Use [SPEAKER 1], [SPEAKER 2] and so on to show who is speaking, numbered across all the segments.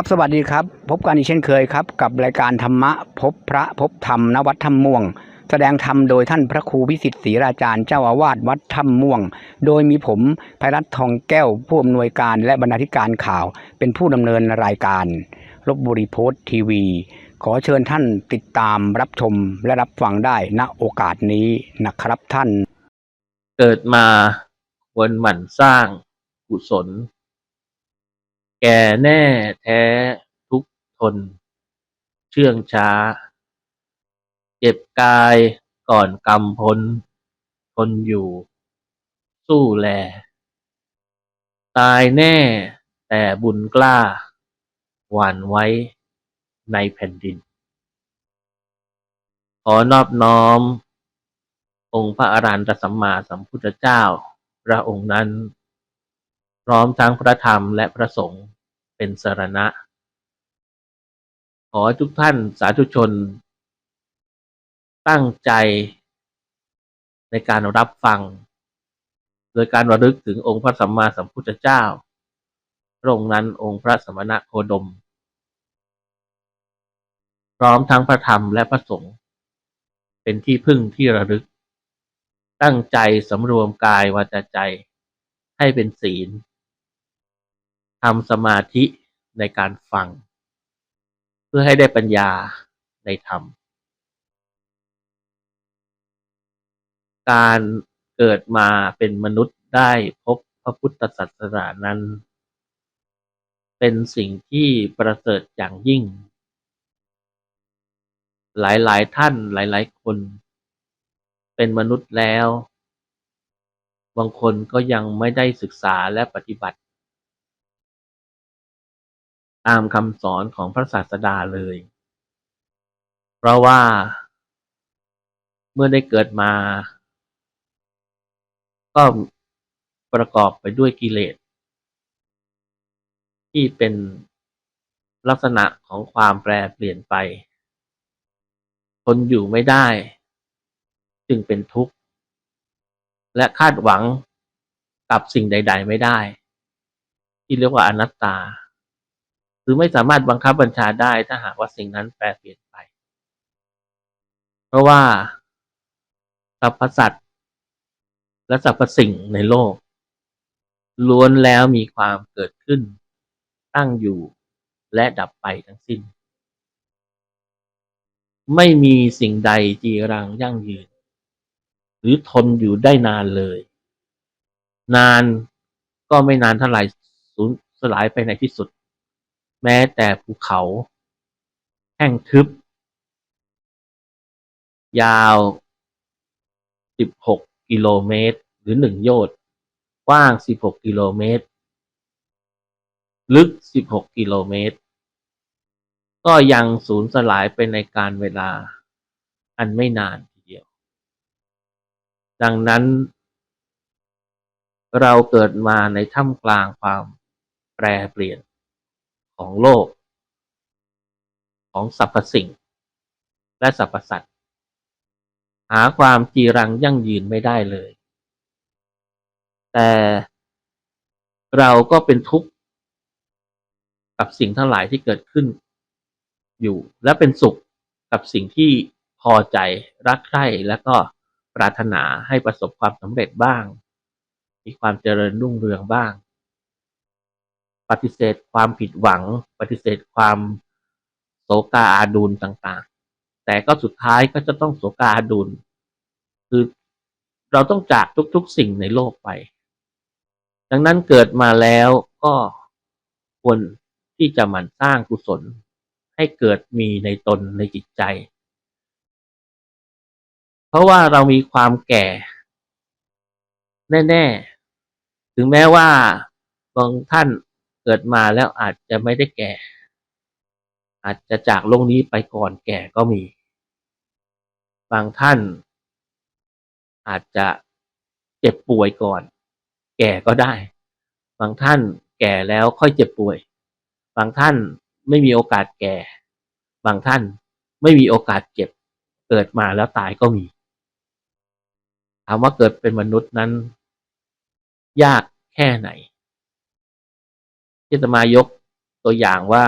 [SPEAKER 1] ครับสวัสดีครับ พบกันอีกเช่นเคยครับ กับรายการธรรมะพบพระพบธรรมนวัดถ้ำม่วง แสดงธรรมโดยท่านพระครูวิสิทธิ์ศรีราจารย์เจ้าอาวาสวัดถ้ำม่วง โดยมีผมภัยรัตน์ทองแก้วผู้อำนวยการและบรรณาธิการข่าว เป็นผู้ดำเนินรายการลบบุรีโพสต์ทีวี ขอเชิญท่านติดตามรับชมและรับฟังได้ณโอกาสนี้นะครับท่าน
[SPEAKER 2] เกิดมาควรหมั่นสร้างกุศล แก่แน่แท้ทุกทน เชื่องช้า เจ็บกายก่อนกำพ้นทนอยู่ สู้แล ตายแน่แต่บุญกล้า หวานไว้ในแผ่นดิน ขอนอบน้อม องค์พระอรหันตสัมมาสัมพุทธเจ้า พระองค์นั้น พร้อมทั้งพระธรรมและพระสงฆ์เป็นสรณะ ขอทุกท่านสาธุชน ตั้งใจในการรับฟัง โดยการระลึกถึงองค์พระสัมมาสัมพุทธเจ้า พระองค์นั้นองค์พระสมณะโคดม พร้อมทั้งพระธรรมและพระสงฆ์เป็นที่พึ่งที่ระลึก ตั้งใจสำรวมกายวาจาใจให้เป็นศีล ทำสมาธิในการฟัง เพื่อให้ได้ปัญญาในธรรม การเกิดมาเป็นมนุษย์ได้พบพระพุทธศาสนานั้น เป็นสิ่งที่ประเสริฐอย่างยิ่ง หลายๆท่านหลายๆคน เป็นมนุษย์แล้ว บางคนก็ยังไม่ได้ศึกษาและปฏิบัติ ตามคำสอนของพระศาสดาเลย เพราะว่า เมื่อได้เกิดมา ก็ประกอบไปด้วยกิเลส ที่เป็นลักษณะของความแปรเปลี่ยนไป ทนอยู่ไม่ได้ จึงเป็นทุกข์ และคาดหวังกับสิ่งใด ๆ ไม่ได้ ที่เรียกว่าอนัตตา คือไม่สามารถบังคับบัญชาได้ถ้าหากว่าสิ่งนั้นแปรเปลี่ยนไป เพราะว่าสรรพสัตว์และสรรพสิ่งในโลก ล้วนแล้วมีความเกิดขึ้น ตั้งอยู่และดับไปทั้งสิ้น ไม่มีสิ่งใดจีรังยั่งยืน หรือทนอยู่ได้นานเลย นานก็ไม่นานเท่าไหร่สูญสลายไปในที่สุด แม้แต่ภูเขาแห้งทึบ ยาว 16 กิโลเมตร หรือ 1 โยชน์กว้าง 16 กิโลเมตร ลึก 16 กิโลเมตร ก็ยังสูญสลายไปในการเวลาอันไม่นานทีเดียว ดังนั้น เราเกิดมาในท่ามกลางความแปรเปลี่ยน ของโลก ของสรรพสิ่ง และสรรพสัตว์หาความจีรังยั่งยืนไม่ได้เลย แต่เราก็เป็นทุกข์กับสิ่งทั้งหลายที่เกิดขึ้น อยู่และเป็นสุขกับสิ่งที่พอใจรักใคร่และก็ปรารถนาให้ประสบความสำเร็จบ้าง มีความเจริญรุ่งเรืองบ้าง ปฏิเสธความผิดหวัง ปฏิเสธความโศกาอาดูลต่างๆ แต่ก็สุดท้ายก็จะต้องโศกาอาดูลคือเราต้องจากทุกๆสิ่งในโลกไป ดังนั้นเกิดมาแล้วก็ควรที่จะหมั่นสร้างกุศล ให้เกิดมีในตนในจิตใจ เพราะว่าเรามีความแก่ แน่ ๆ ถึงแม้ว่าบางท่าน กิดมาแล้วอาจจะไม่ได้แก่ อาจจะจากโลกนี้ไปก่อนแก่ก็มี บางท่าน อาจจะเจ็บป่วยก่อน แก่ก็ได้ บางท่านแก่แล้วค่อยเจ็บป่วย บางท่านไม่มีโอกาสแก่ บางท่านไม่มีโอกาสเจ็บ เกิดมาแล้วตายก็มี ถามว่าเกิดเป็นมนุษย์นั้น ยากแค่ไหน ที่จะมายกตัวอย่างว่า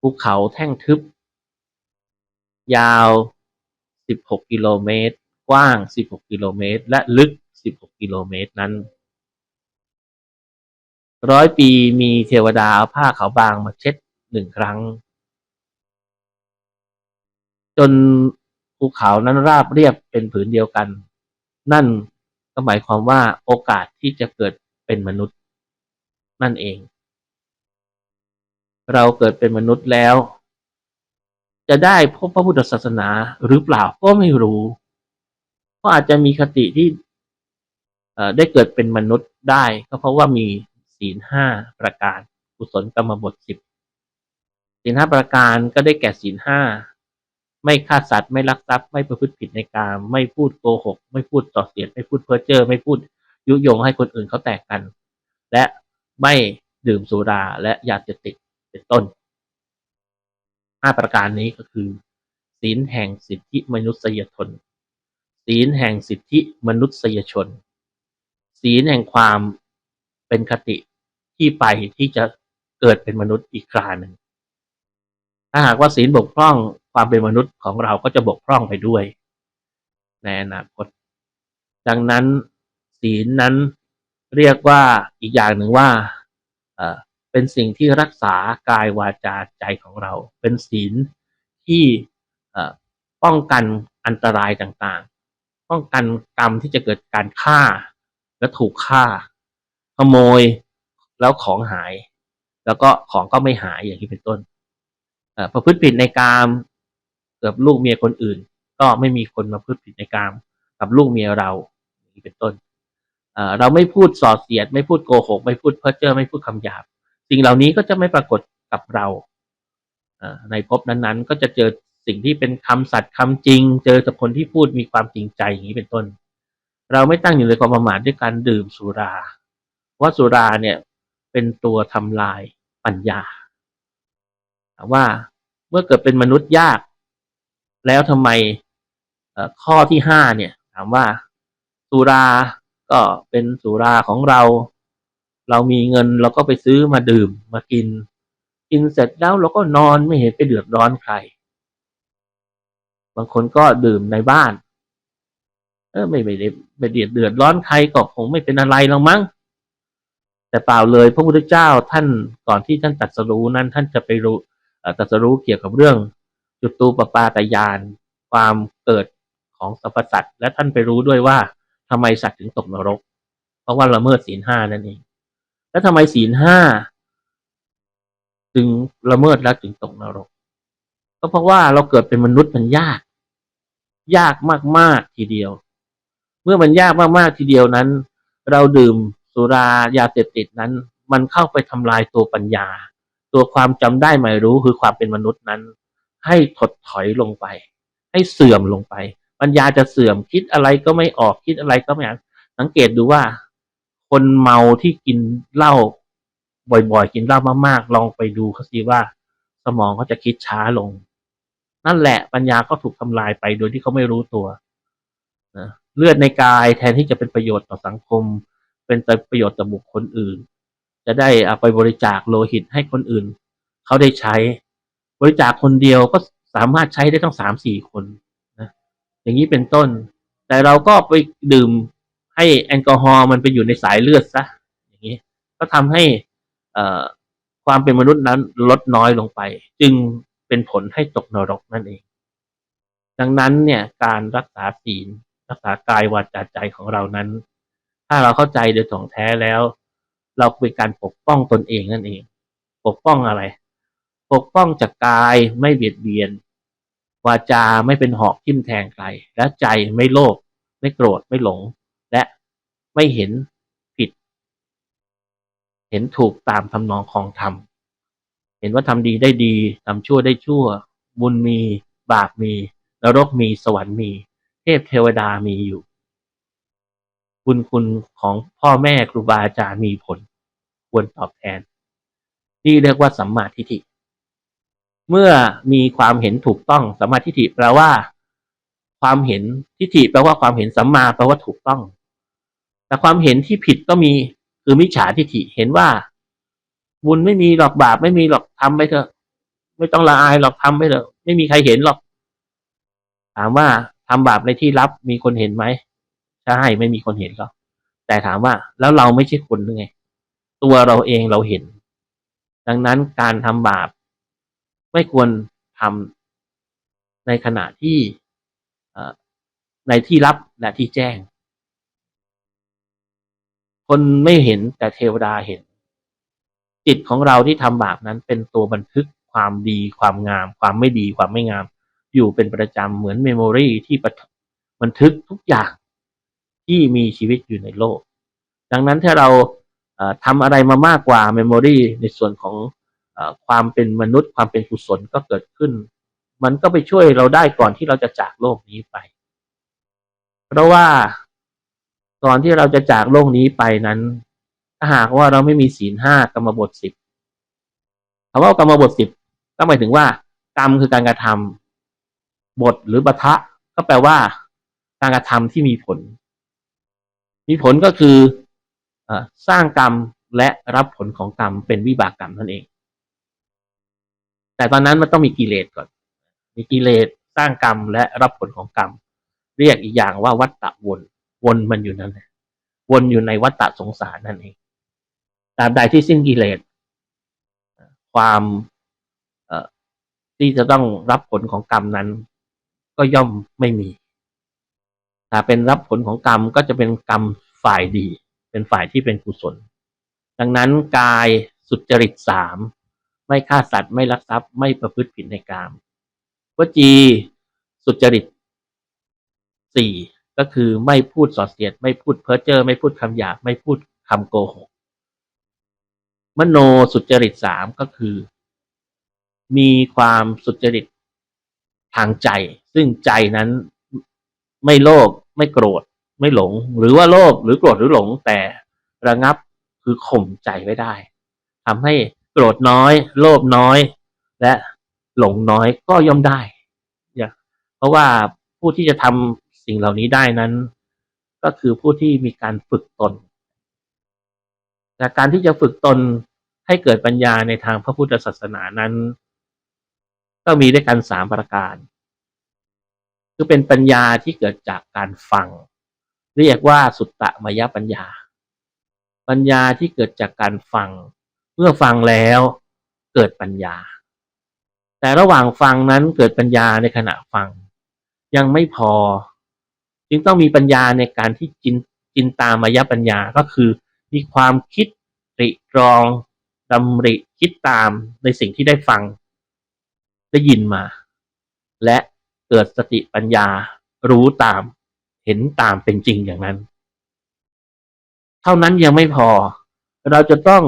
[SPEAKER 2] ภูเขาแท่งทึบ ยาว 16 กิโลเมตร กว้าง 16 กิโลเมตร และลึก 16 กิโลเมตรนั้น ร้อยปีมีเทวดาเอาผ้าขาวบางมาเช็ดหนึ่งครั้ง จนภูเขานั้นราบเรียบเป็นผืนเดียวกัน นั่นก็หมายความว่าโอกาสที่จะเกิดเป็นมนุษย์นั่นเอง เราเกิดเป็นมนุษย์แล้ว จะได้พบพระพุทธศาสนาหรือเปล่าก็ไม่รู้ก็อาจจะมีคติที่ได้เกิดเป็นมนุษย์ได้ ก็เพราะว่ามีศีลห้าประการกุศลกรรมบทสิบศีลห้าประการก็ได้แก่ศีลห้าไม่ฆ่าสัตว์ไม่ลักทรัพย์ไม่ประพฤติผิดในกามไม่พูดโกหก ไม่พูดต่อเสียด ไม่พูดเพ้อเจ้อไม่พูดยุยงให้คนอื่นเขาแตกกัน และไม่ดื่มสุราและยาเสพติด เป็นต้นห้าประการนี้ก็คือ ศีลแห่งสิทธิมนุษยชน ศีลแห่งสิทธิมนุษยชน ศีลแห่งความเป็นคติที่ไปที่จะเกิดเป็นมนุษย์อีกคราหนึ่ง ถ้าหากว่าศีลบกพร่องความเป็นมนุษย์ของเราก็จะบกพร่องไปด้วย ในอนาคต ดังนั้นศีลนั้นเรียกว่าอีกอย่างหนึ่งว่า เป็นสิ่งที่รักษากายวาจาใจของเรา เป็นศีลที่ป้องกันอันตรายต่างๆ ป้องกันกรรมที่จะเกิดการฆ่าและถูกฆ่า ขโมยแล้วของหาย แล้วก็ของก็ไม่หายอย่างที่เป็นต้นประพฤติผิดในกามกับลูกเมียคนอื่น ก็ไม่มีคนมาประพฤติผิดในกามกับลูกเมียเราอย่างนี้เป็นต้นเราไม่พูดส่อเสียด ไม่พูดโกหก ไม่พูดเพ้อเจ้อไม่พูดคำหยาบ สิ่งเหล่านี้ก็จะไม่ปรากฏกับเราในภพนั้นๆ ก็จะเจอสิ่งที่เป็นคำสัตย์คำจริง เจอจากคนที่พูดมีความจริงใจอย่างนี้เป็นต้น เราไม่ตั้งอยู่ในความประมาทด้วยการดื่มสุราเพราะว่าสุราเนี่ยเป็นตัวทำลายปัญญาถามว่าเมื่อเกิดเป็นมนุษย์ยาก แล้วทำไมข้อที่ห้าเนี่ย ถามว่าสุราก็เป็นสุราของเรา เรามีเงินเราก็ไปซื้อมาดื่มมากิน กินเสร็จแล้วเราก็นอนไม่เห็นไปเดือดร้อนใคร บางคนก็ดื่มในบ้าน เออไม่ไม่ได้ไม่เดือดเดือดร้อนใครก็คงไม่เป็นอะไรหรอกมั้งแต่เปล่าเลยพระพุทธเจ้าท่านก่อนที่ท่านตรัสรู้นั้น ท่านจะไปรู้ตรัสรู้เกี่ยวกับเรื่องจุตูปปาตยานความเกิดของสรรพสัตว์และท่านไปรู้ด้วยว่าทำไมสัตว์ถึงตกนรก เพราะว่าละเมิดศีลห้านั่นเอง แล้วทำไมศีลห้าถึงละเมิดแล้วถึงตกนรก ก็เพราะว่าเราเกิดเป็นมนุษย์มันยาก ยากมากๆทีเดียว เมื่อมันยากมากๆทีเดียวนั้น เราดื่มสุรายาเสพติดนั้น มันเข้าไปทำลายตัวปัญญา ตัวความจำได้หมายรู้คือความเป็นมนุษย์นั้น ให้ถดถอยลงไป ให้เสื่อมลงไป ปัญญาจะเสื่อมคิดอะไรก็ไม่ออกคิดอะไรก็ไม่ออกสังเกตดูว่า คนเมาที่กินเหล้าบ่อยๆ กินเหล้ามากๆ ลองไปดูเขาสิว่า สมองเขาจะคิดช้าลง นั่นแหละปัญญาก็ถูกทำลายไปโดยที่เขาไม่รู้ตัวนะเลือดในกายแทนที่จะเป็นประโยชน์ต่อสังคม เป็นประโยชน์ต่อบุคคลอื่น จะได้เอาไปบริจาคโลหิตให้คนอื่น เขาได้ใช้ บริจาคคนเดียวก็สามารถใช้ได้ต้องสามสี่คนนะอย่างนี้เป็นต้น แต่เราก็ไปดื่ม ให้แอลกอฮอล์มันไปอยู่ในสายเลือดซะอย่างนี้ก็ทำให้ความเป็นมนุษย์นั้นลดน้อยลงไป จึงเป็นผลให้ตกนรกนั่นเอง ดังนั้นเนี่ยการรักษาศีลรักษากายวาจาใจของเรานั้น ถ้าเราเข้าใจโดยถ่องแท้แล้ว เราเป็นการปกป้องตนเองนั่นเอง ปกป้องอะไร ปกป้องจากกายไม่เบียดเบียน วาจาไม่เป็นหอกทิ่มแทงใครและใจไม่โลภไม่โกรธไม่หลง ไม่เห็นผิด เห็นถูกตามทำนองของธรรม เห็นว่าทำดีได้ดีทำชั่วได้ชั่ว บุญมีบาปมีนรกมีสวรรค์มี เทพเทวดามีอยู่ บุญคุณของพ่อแม่ครูบาอาจารย์มีผล ควรตอบแทนนี่เรียกว่าสัมมาทิฏฐิเมื่อมีความเห็นถูกต้องสัมมาทิฏฐิแปลว่า ความเห็นทิฏฐิแปลว่าความเห็นสัมมาแปลว่าถูกต้อง แต่ความเห็นที่ผิดก็มีคือมิจฉาทิฏฐิเห็นว่า บุญไม่มีหรอกบาปไม่มีหรอกทำไปเถอะ ไม่ต้องละอายหรอกทำไปเถอะ ไม่มีใครเห็นหรอก ถามว่าทำบาปในที่ลับมีคนเห็นไหมใช่ไม่มีคนเห็นหรอกแต่ถามว่าแล้วเราไม่ใช่คนหรือไง ตัวเราเองเราเห็น ดังนั้นการทำบาป ไม่ควรทำในขณะที่ในที่ลับและที่แจ้ง คนไม่เห็นแต่เทวดาเห็น จิตของเราที่ทำบาปนั้นเป็นตัวบันทึกความดีความงาม ความไม่ดีความไม่งาม อยู่เป็นประจำเหมือนเมมโมรีที่บันทึกทุกอย่างที่มีชีวิตอยู่ในโลก ดังนั้นถ้าเราเอ่อทำอะไรมามากกว่าเมมโมรีในส่วนของอความเป็นมนุษย์ ความเป็นกุศลก็เกิดขึ้น มันก็ไปช่วยเราได้ก่อนที่เราจะจากโลกนี้ไป เพราะว่า ก่อนที่เราจะจากโลกนี้ไปนั้น ถ้าหากว่าเราไม่มีศีลห้ากรรมบทสิบคำว่ากรรมบทสิบก็หมายถึงว่า กรรมคือการกระทำบทหรือบัทะ ก็แปลว่า การกระทำที่มีผล มีผลก็คืออสร้างกรรมและรับผลของกรรมเป็นวิบากกรรมนั่นเอง แต่ตอนนั้นมันต้องมีกิเลสก่อน มีกิเลสสร้างกรรมและรับผลของกรรม เรียกอีกอย่างว่าวัฏฏะวน วนมันอยู่นั่นแหละวนอยู่ในวัฏฏะสงสารนั่นเองตราบใดที่สิ้นกิเลสความเอ่อที่จะต้องรับผลของกรรมนั้น ก็ย่อมไม่มีถ้าเป็นรับผลของกรรมก็จะเป็นกรรมฝ่ายดี เป็นฝ่ายที่เป็นกุศล ดังนั้นกายสุจริตสามไม่ฆ่าสัตว์ไม่ลักทรัพย์ไม่ประพฤติผิดในกามวจีสุจริตสี่ ก็คือไม่พูดส่อเสียด ไม่พูดเพ้อเจ้อไม่พูดคำหยาบไม่พูดคำโกหก มโนสุจริตสามก็คือ มีความสุจริตทางใจ ซึ่งใจนั้นไม่โลภไม่โกรธ ไม่หลง หรือว่าโลภหรือโกรธหรือหลง แต่ระงับคือข่มใจไว้ได้ทำให้โกรธน้อย โลภน้อย และหลงน้อยก็ย่อมได้ เพราะว่าผู้ที่จะทำ สิ่งเหล่านี้ได้นั้น ก็คือผู้ที่มีการฝึกตนแต่การที่จะฝึกตนให้เกิดปัญญาในทางพระพุทธศาสนานั้น ก็มีด้วยกันสามประการ คือเป็นปัญญาที่เกิดจากการฟัง เรียกว่าสุตตะมยปัญญา ปัญญาที่เกิดจากการฟัง เมื่อฟังแล้วเกิดปัญญา แต่ระหว่างฟังนั้นเกิดปัญญาในขณะฟัง ยังไม่พอ จึงต้องมีปัญญาในการที่จินจินตามายปัญญาก็คือ มีความคิดตริตรองดำริคิดตามในสิ่งที่ได้ฟัง ได้ยินมา และเกิดสติปัญญารู้ตาม เห็นตามเป็นจริงอย่างนั้น เท่านั้นยังไม่พอ เราจะต้อง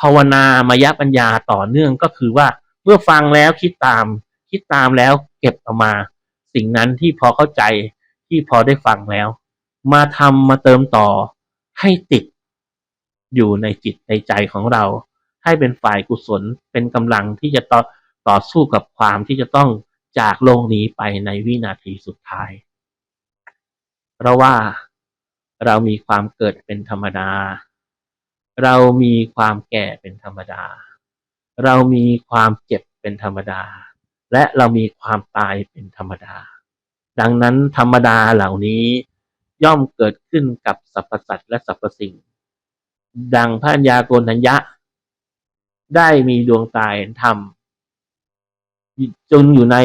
[SPEAKER 2] ภาวนามายปัญญาต่อเนื่องก็คือว่าเมื่อฟังแล้วคิดตาม คิดตามแล้วเก็บเออกมา สิ่งนั้นที่พอเข้าใจ ที่พอได้ฟังแล้ว มาทำมาเติมต่อให้ติดอยู่ในจิตในใจของเรา ให้เป็นฝ่ายกุศลเป็นกำลังที่จะต่อต่อสู้กับความที่จะต้องจากโลกนี้ไปในวินาทีสุดท้าย เพราะว่าเรามีความเกิดเป็นธรรมดา เรามีความแก่เป็นธรรมดา เรามีความเจ็บเป็นธรรมดา และเรามีความตายเป็นธรรมดา ดังนั้นธรรมดาเหล่านี้ย่อมเกิดขึ้นกับสรรพสัตว์และสรรพสิ่ง ดังพระัญญาโกณัญญะ ได้มีดวงตาเห็นธรรมจนอยู่ใน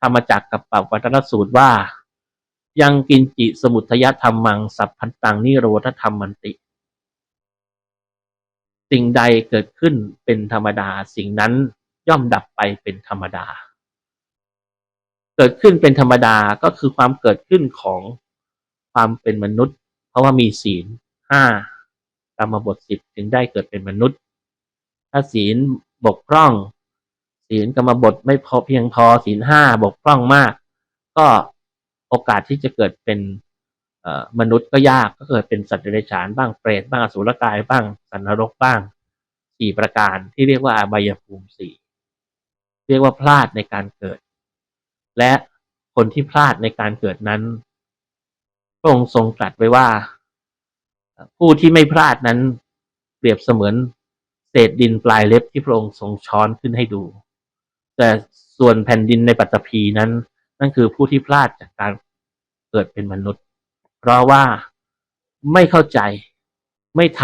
[SPEAKER 2] ธรรมจักรกับปวัตนสูตรว่า ยังกินจิสมุทยธรรมังสัพพันตังนิโรธธรรมมันติ สิ่งใดเกิดขึ้นเป็นธรรมดา สิ่งนั้นย่อมดับไปเป็นธรรมดา เกิดขึ้นเป็นธรรมดาก็คือความเกิดขึ้นของความเป็นมนุษย์ เพราะว่ามีศีลห้ากรรมบทสิบจึงได้เกิดเป็นมนุษย์ ถ้าศีลบกพร่อง ศีลกรรมบทไม่พอเพียงพอศีลห้าบกพร่องมาก ก็โอกาสที่จะเกิดเป็นมนุษย์ก็ยากก็เกิดเป็นสัตว์เดรัจฉานบ้างเปรตบ้างอสุรกายบ้างสันนรกบ้างสี่ประการที่เรียกว่าอบายภูมิสี่เรียกว่าพลาดในการเกิด และคนที่พลาดในการเกิดนั้นพระองค์ทรงตรัสไว้ว่า ผู้ที่ไม่พลาดนั้น เปรียบเสมือนเศษดินปลายเล็บที่พระองค์ทรงช้อนขึ้นให้ดู แต่ส่วนแผ่นดินในปัตตภีนั้น นั่นคือผู้ที่พลาดจากการเกิดเป็นมนุษย์ เพราะว่าไม่เข้าใจไม่ท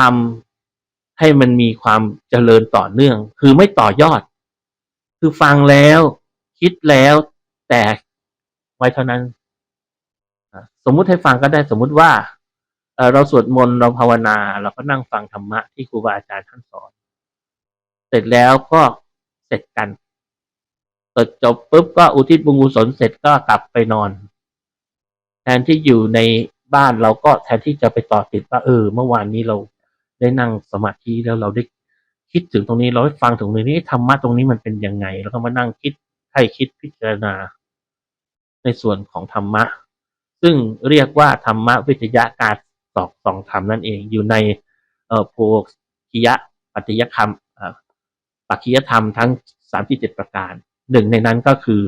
[SPEAKER 2] ำให้มันมีความเจริญต่อเนื่อง คือไม่ต่อยอด คือฟังแล้ว คิดแล้ว แต่ไว้เท่านั้น สมมุติให้ฟังก็ได้สมมุติว่าเราสวดมนต์เราภาวนา เราก็นั่งฟังธรรมะที่ครูบาอาจารย์ท่านสอน เสร็จแล้วก็เสร็จกันเสร็จจบปุ๊บก็อุทิศบุญกุศลเสร็จก็กลับไปนอน แทนที่อยู่ในบ้านเราก็แทนที่จะไปต่อติดว่าเออ เมื่อวานนี้เราได้นั่งสมาธิแล้วเราได้คิดถึงตรงนี้เราได้ฟังถึงตรงนี้ธรรมะตรงนี้มันเป็นยังไง แล้วก็มานั่งคิดให้คิดพิจารณา ในส่วนของธรรมะ ซึ่งเรียกว่าธรรมะวิทยาการสอบสองธรรมนั่นเองอยู่ในโพธิยะปัจจยธรรมปัจจยธรรมทั้งสามที่เจ็ดประการหนึ่งในนั้นก็คือ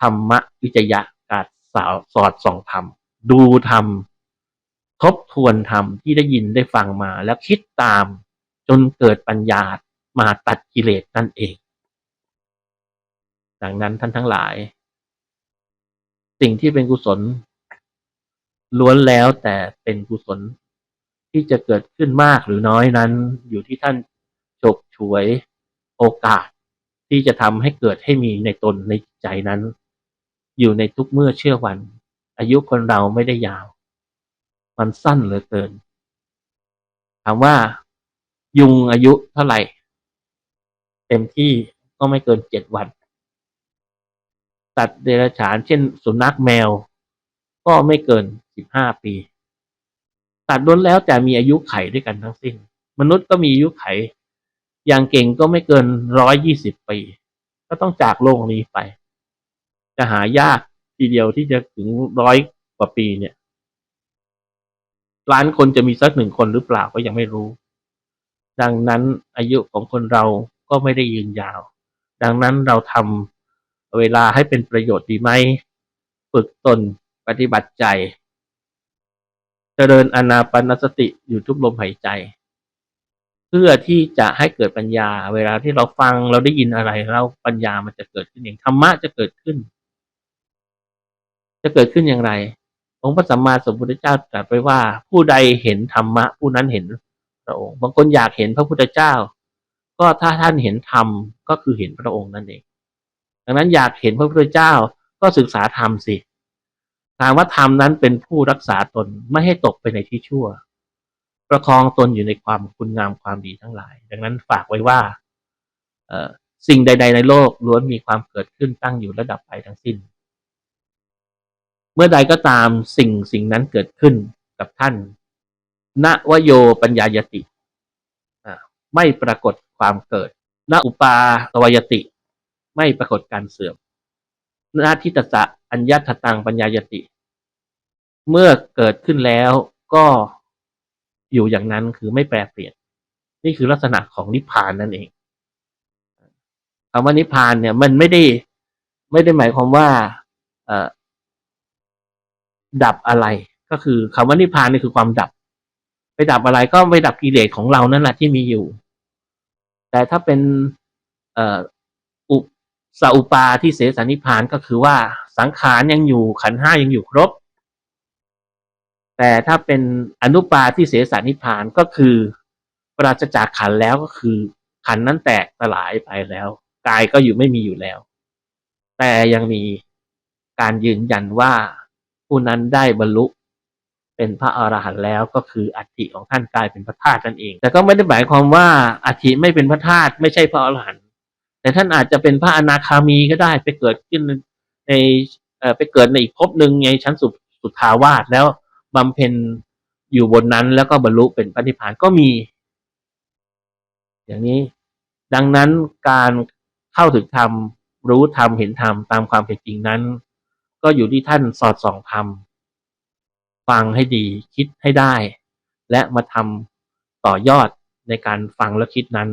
[SPEAKER 2] ธรรมะวิจยะการสาวสอดส่องธรรม ดูธรรมทบทวนธรรมที่ได้ยินได้ฟังมา แล้วคิดตามจนเกิดปัญญามาตัดกิเลสนั่นเอง ดังนั้นท่านทั้งหลาย สิ่งที่เป็นกุศล ล้วนแล้วแต่เป็นกุศล ที่จะเกิดขึ้นมากหรือน้อยนั้น อยู่ที่ท่านฉกฉวยโอกาส ที่จะทำให้เกิดให้มีในตนในใจนั้น อยู่ในทุกเมื่อเชื่อวัน อายุคนเราไม่ได้ยาว มันสั้นเหลือเกินถามว่ายุงอายุเท่าไหร่ เต็มที่ก็ไม่เกินเจ็ดวัน สัตว์เดรัจฉาน เช่น สุนัขแมว ก็ไม่เกินสิบห้าปีสัตว์ล้วนแล้วแต่มีอายุไขด้วยกันทั้งสิ้น มนุษย์ก็มีอายุไข อย่างเก่งก็ไม่เกินร้อยยี่สิบปี ก็ต้องจากโลกนี้ไป จะหายากทีเดียวที่จะถึงร้อยกว่าปีเนี่ย ล้านคนจะมีสักหนึ่งคนหรือเปล่าก็ยังไม่รู้ ดังนั้นอายุของคนเราก็ไม่ได้ยืนยาว ดังนั้นเราทำ เวลาให้เป็นประโยชน์ดีไหม ฝึกตนปฏิบัติใจ เจริญอนาปนสติอยู่ทุกลมหายใจ เพื่อที่จะให้เกิดปัญญา เวลาที่เราฟังเราได้ยินอะไรแล้วปัญญามันจะเกิดขึ้นเองธรรมะจะเกิดขึ้น จะเกิดขึ้นอย่างไรองค์พระสัมมาสัมพุทธเจ้าตรัสไว้ว่าผู้ใดเห็นธรรมะ ผู้นั้นเห็นพระองค์ บางคนอยากเห็นพระพุทธเจ้า ก็ถ้าท่านเห็นธรรมก็คือเห็นพระองค์นั่นเอง ดังนั้นอยากเห็นพระพุทธเจ้าก็ศึกษาธรรมสิถามว่าธรรมนั้นเป็นผู้รักษาตนไม่ให้ตกไปในที่ชั่ว ประคองตนอยู่ในความคุณงามความดีทั้งหลาย ดังนั้นฝากไว้ว่าเอสิ่งใด ๆ ในโลกล้วนมีความเกิดขึ้นตั้งอยู่ระดับไปทั้งสิ้น เมื่อใดก็ตามสิ่งสิ่งนั้นเกิดขึ้นกับท่านณวโยปัญญายติ ไม่ปรากฏความเกิดณอุปาตวยติ ไม่ปรากฏการเสื่อมณทิตสะอัญญาตตังปัญญายติ เมื่อเกิดขึ้นแล้วก็อยู่อย่างนั้นคือไม่แปรเปลี่ยน นี่คือลักษณะของนิพพานนั่นเองคำว่านิพพานเนี่ยมันไม่ได้ไม่ได้หมายความว่าเอดับอะไร ก็คือคำว่านิพพานนี่คือความดับ ไปดับอะไรก็ไปดับกิเลสของเรานั่นแหละที่มีอยู่ แต่ถ้าเป็นเอ สอุปาที่เสสนิพานก็คือว่าสังขารยังอยู่ขันห้ายังอยู่ครบ แต่ถ้าเป็นอนุปาที่เสสนิพานก็คือปราศจากขันแล้วก็คือ ขันนั้นแตกสลายไปแล้วกายก็อยู่ไม่มีอยู่แล้ว แต่ยังมีการยืนยันว่าผู้นั้นได้บรรลุเป็นพระอรหันต์แล้วก็คืออัฐิของท่านกลายเป็นพระธาตุนั่นเอง แต่ก็ไม่ได้หมายความว่าอัฐิไม่เป็นพระธาตุไม่ใช่พระอรหันต์ แต่ท่านอาจจะเป็นพระอนาคามีก็ได้ไปเกิดขึ้นในเออไปเกิดในอีกภพหนึ่งในชั้นสุสุทาวาสแล้วบำเพ็ญอยู่บนนั้นแล้วก็บรรลุเป็นพระนิพพานก็มี อย่างนี้ดังนั้นการเข้าถึงธรรมรู้ธรรมเห็นธรรมตามความเป็นจริงนั้น ก็อยู่ที่ท่านสอดส่องธรรมฟังให้ดีคิดให้ได้ และมาทำต่อยอดในการฟังและคิดนั้น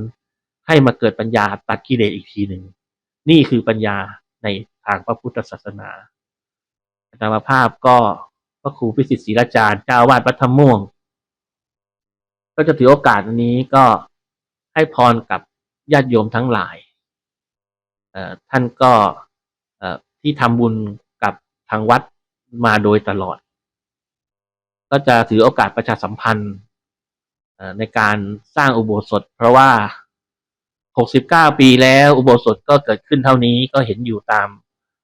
[SPEAKER 2] ให้มาเกิดปัญญาตัดกิเลสอีกทีหนึ่ง นี่คือปัญญาในทางพระพุทธศาสนาอาจารย์ภาพก็พระครูพิสิทธิ์ศรีราจารย์เจ้าวาดวัดธรรมม่วง ก็จะถือโอกาสนี้ก็ให้พรกับญาติโยมทั้งหลาย ท่านก็ที่ทำบุญกับทางวัดมาโดยตลอด ก็จะถือโอกาสประชาสัมพันธ์ในการสร้างอุโบสถ เพราะว่า 69 ปีแล้วอุโบสถก็เกิดขึ้นเท่านี้ก็เห็นอยู่ตาม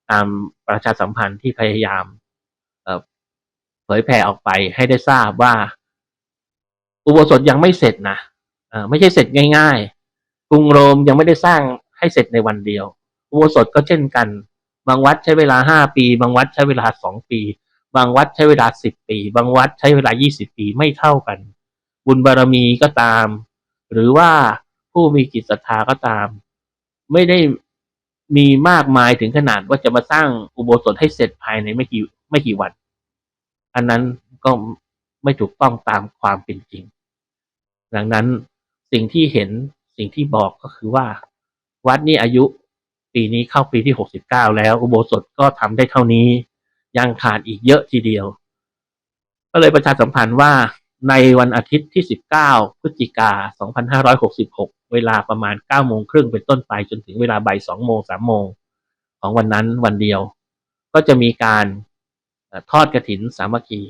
[SPEAKER 2] ตามประชาสัมพันธ์ที่พยายามเอเผยแผ่ออกไปให้ได้ทราบว่า อุโบสถยังไม่เสร็จนะเอไม่ใช่เสร็จง่าย ๆ กรุงโรมยังไม่ได้สร้างให้เสร็จในวันเดียว อุโบสถก็เช่นกัน บางวัดใช้เวลาห้าปี บางวัดใช้เวลาสองปี บางวัดใช้เวลาสิบปี บางวัดใช้เวลายี่สิบปีไม่เท่ากัน บุญบารมีก็ตาม หรือว่า ผู้มีจิตศรัทธาก็ตาม ไม่ได้มีมากมายถึงขนาดว่าจะมาสร้างอุโบสถให้เสร็จภายในไม่กี่ไม่กี่วัน อันนั้นก็ไม่ถูกต้องตามความเป็นจริง ดังนั้นสิ่งที่เห็นสิ่งที่บอกก็คือว่า วัดนี้อายุปีนี้เข้าปีที่หกสิบเก้าแล้วอุโบสถก็ทำได้เท่านี้ ยังขาดอีกเยอะทีเดียว ก็เลยประชาสัมพันธ์ว่า ในวันอาทิตย์ที่ 19 พฤศจิกา 2566 เวลาประมาณ 9 โมงครึ่งเป็นต้นไปจนถึงเวลาบ่าย 2 โมง 3 โมง ของวันนั้นวันเดียว ก็จะมีการทอดกระถินสามัคคี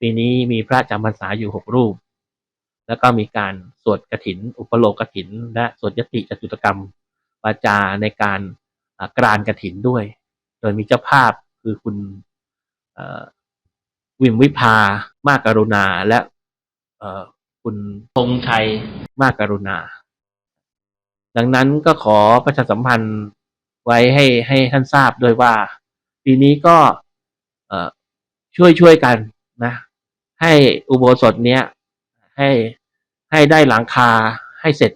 [SPEAKER 2] ปีนี้มีพระจำพรรษาอยู่ 6 รูป แล้วก็มีการสวดกระถิน อุปโลกกถิน และสวดยติจตุตกรรมวาจาในการกรานกระถินด้วย โดยมีเจ้าภาพคือคุณ วิมวิภามากกรุณาและคุณธงชัยมากกรุณา ดังนั้นก็ขอประชาสัมพันธ์ไว้ให้ให้ท่านทราบด้วยว่า ปีนี้ก็ช่วยช่วยกันนะ ให้อุโบสถเนี้ยให้ให้ได้หลังคาให้เสร็จ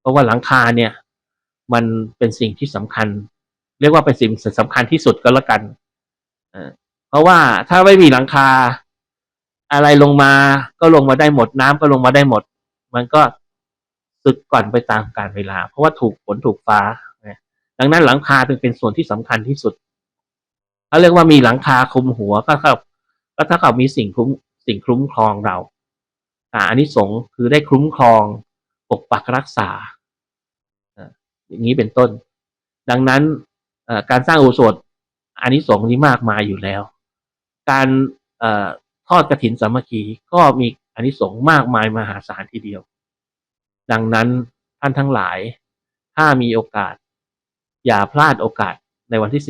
[SPEAKER 2] เพราะว่าหลังคาเนี่ย มันเป็นสิ่งที่สำคัญ เรียกว่าเป็นสิ่งสำคัญที่สุดก็แล้วกัน เพราะว่าถ้าไม่มีหลังคา อะไรลงมาก็ลงมาได้หมดน้ำก็ลงมาได้หมด มันก็สึกก่อนไปตามกาลเวลา เพราะว่าถูกฝนถูกฟ้านะดังนั้นหลังคาจึงเป็นส่วนที่สำคัญที่สุดเขาเรียกว่ามีหลังคาคลุมหัวก็เท่าก็เท่ากับมีสิ่งคุ้มสิ่งคุ้มครองเราอ่าอันนี้สงคือได้คุ้มครองปกปักรักษาอย่างนี้เป็นต้น ดังนั้นการสร้างอุโบสถอานิสงส์นี้มากมายอยู่แล้ว การอทอดกระถินสามัคคีก็มีอานิสงส์มากมายมหาศาลทีเดียว ดังนั้นท่านทั้งหลาย ถ้ามีโอกาส อย่าพลาดโอกาสในวันที่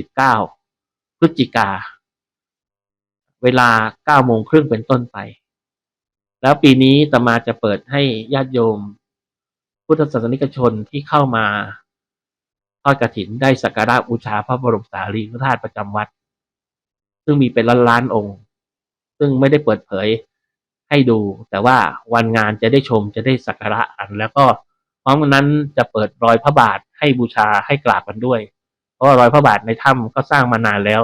[SPEAKER 2] 19 พฤศจิกา เวลา9โมงครึ่งเป็นต้นไป แล้วปีนี้ตมาจะเปิดให้ญาติโยม พุทธศาสนิกชนที่เข้ามาทอดกระถินได้สักการะบูชาพระบรมสารีริกธาตุประจำวัด ซึ่งมีเป็นล้านล้านองค์ ซึ่งไม่ได้เปิดเผยให้ดู แต่ว่าวันงานจะได้ชมจะได้สักการะอัน แล้วก็พร้อมกันนั้นจะเปิดรอยพระบาทให้บูชาให้กราบกันด้วย เพราะรอยพระบาทในถ้ำก็สร้างมานานแล้ว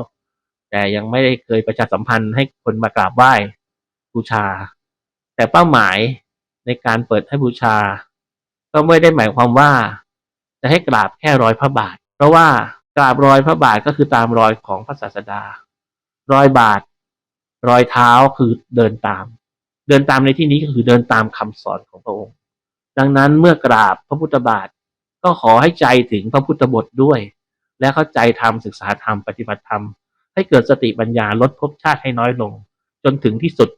[SPEAKER 2] แต่ยังไม่ได้เคยประชาสัมพันธ์ให้คนมากราบไหว้บูชา แต่เป้าหมายในการเปิดให้บูชา ก็ไม่ได้หมายความว่า จะให้กราบแค่รอยพระบาท เพราะว่ากราบรอยพระบาทก็คือตามรอยของพระศาสดา รอยบาท รอยเท้าคือเดินตาม เดินตามในที่นี้ก็คือเดินตามคำสอนของพระองค์ ดังนั้นเมื่อกราบพระพุทธบาทก็ขอให้ใจถึงพระพุทธบทด้วย และเข้าใจธรรมศึกษาธรรมปฏิบัติธรรม ให้เกิดสติปัญญาลดภพชาติให้น้อยลง จนถึงที่สุด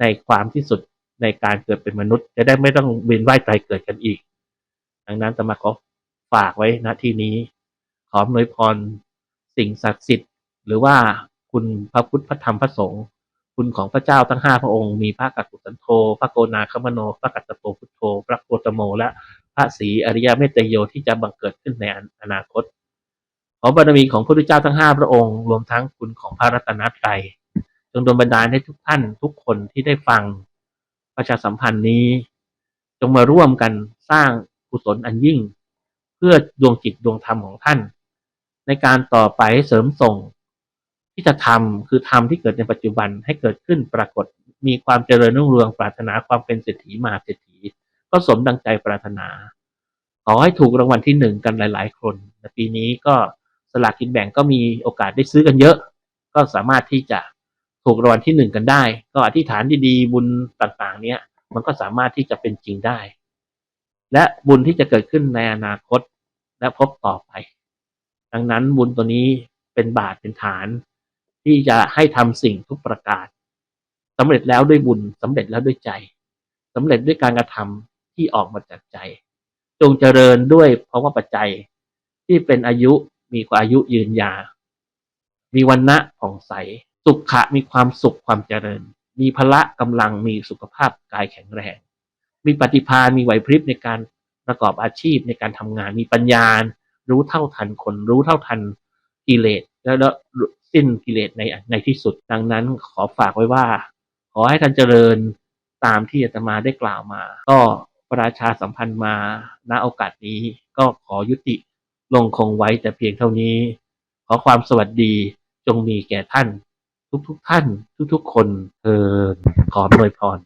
[SPEAKER 2] ในความที่สุดในการเกิดเป็นมนุษย์ จะได้ไม่ต้องเวียนว่ายตายเกิดกันอีก ดังนั้นจะมาขอฝากไว้ณที่นี้ ขออวยพรสิ่งศักดิ์สิทธิ์หรือว่า คุณพระพุทธพระธรรมพระสงฆ์คุณของพระเจ้าทั้งห้าพระองค์มีพระกักกุสันโธพระโกนาคมโน พระกัตตโปพุทโธ พระโคตโม และพระศรีอริยเมตโยที่จะบังเกิดขึ้นในอนาคต ขอบารมีของพระพุทธเจ้าทั้งห้าพระองค์ รวมทั้งคุณของพระรัตนตรัยจงโดนบันดาลให้ทุกท่านทุกคนที่ได้ฟังประชาสัมพันธ์นี้ จงมาร่วมกันสร้างกุศลอันยิ่ง เพื่อดวงจิตดวงธรรมของท่าน ในการต่อไปเสริมส่ง ที่จะทำคือธรรมที่เกิดในปัจจุบันให้เกิดขึ้นปรากฏมีความเจริญรุ่งเรืองปรารถนาความเป็นเศรษฐีมหาเศรษฐี ก็สมดังใจปรารถนา ขอให้ถูกรางวัลที่หนึ่งกันหลาย ๆคนในปีนี้ก็สลากกินแบ่งก็มีโอกาสได้ซื้อกันเยอะ ก็สามารถที่จะถูกรางวัลที่หนึ่งกันได้ ก็อธิษฐานดีๆบุญต่างๆ เนี้ยมันก็สามารถที่จะเป็นจริงได้ และบุญที่จะเกิดขึ้นในอนาคตและพบต่อไป ดังนั้นบุญตัวนี้เป็นบาตเป็นฐาน ที่จะให้ทำสิ่งทุกประการสำเร็จแล้วด้วยบุญสำเร็จแล้วด้วยใจสำเร็จด้วยการกระทำที่ออกมาจากใจ จงเจริญด้วยเพราะว่าปัจจัยที่เป็นอายุมีกว่าอายุยืนยาวมีวันณะผ่องใส สุขะมีความสุขความเจริญ มีพละกำลังมีสุขภาพกายแข็งแรง มีปฏิภาณมีไหวพริบในการประกอบอาชีพในการทำงาน มีปัญญา รู้เท่าทันคน รู้เท่าทันกิเลส แล้วสิ้นกิเลสในในที่สุด ดังนั้นขอฝากไว้ว่า ขอให้ท่านเจริญตามที่อาตมาได้กล่าวมา ก็ประชาสัมพันธ์มาณโอกาสนี้ก็ขอยุติลงคงไว้แต่เพียงเท่านี้ ขอความสวัสดีจงมีแก่ท่าน ทุกๆทท่าน ทุกๆคนเธอขออวยพร